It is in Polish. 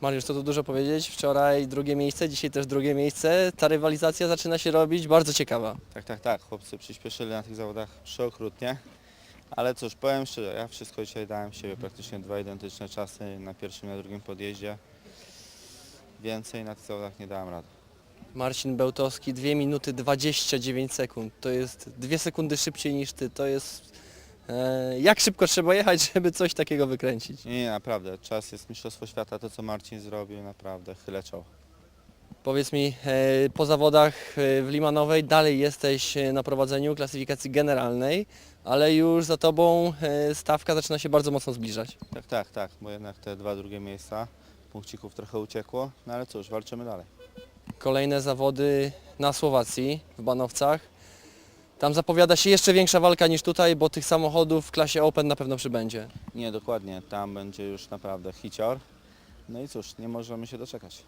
Mariusz, co tu dużo powiedzieć? Wczoraj drugie miejsce, dzisiaj też drugie miejsce. Ta rywalizacja zaczyna się robić bardzo ciekawa. Tak, tak, tak. Chłopcy przyspieszyli na tych zawodach przeokrutnie. Ale cóż, powiem szczerze, ja wszystko dzisiaj dałem siebie, praktycznie dwa identyczne czasy na pierwszym i na drugim podjeździe. Więcej na tych zawodach nie dałem rady. Marcin Bełtowski 2 minuty 29 sekund. To jest 2 sekundy szybciej niż ty. To jest... E, jak szybko trzeba jechać, żeby coś takiego wykręcić? Nie, nie, naprawdę, czas jest Mistrzostwo Świata, to co Marcin zrobił, naprawdę, chylę czoło. Powiedz mi, e, po zawodach e, w Limanowej dalej jesteś e, na prowadzeniu klasyfikacji generalnej, ale już za tobą e, stawka zaczyna się bardzo mocno zbliżać. Tak, tak, tak, bo jednak te dwa drugie miejsca, punkcików trochę uciekło, no ale cóż, walczymy dalej. Kolejne zawody na Słowacji, w Banowcach. Tam zapowiada się jeszcze większa walka niż tutaj, bo tych samochodów w klasie Open na pewno przybędzie. Nie, dokładnie, tam będzie już naprawdę hicior. No i cóż, nie możemy się doczekać.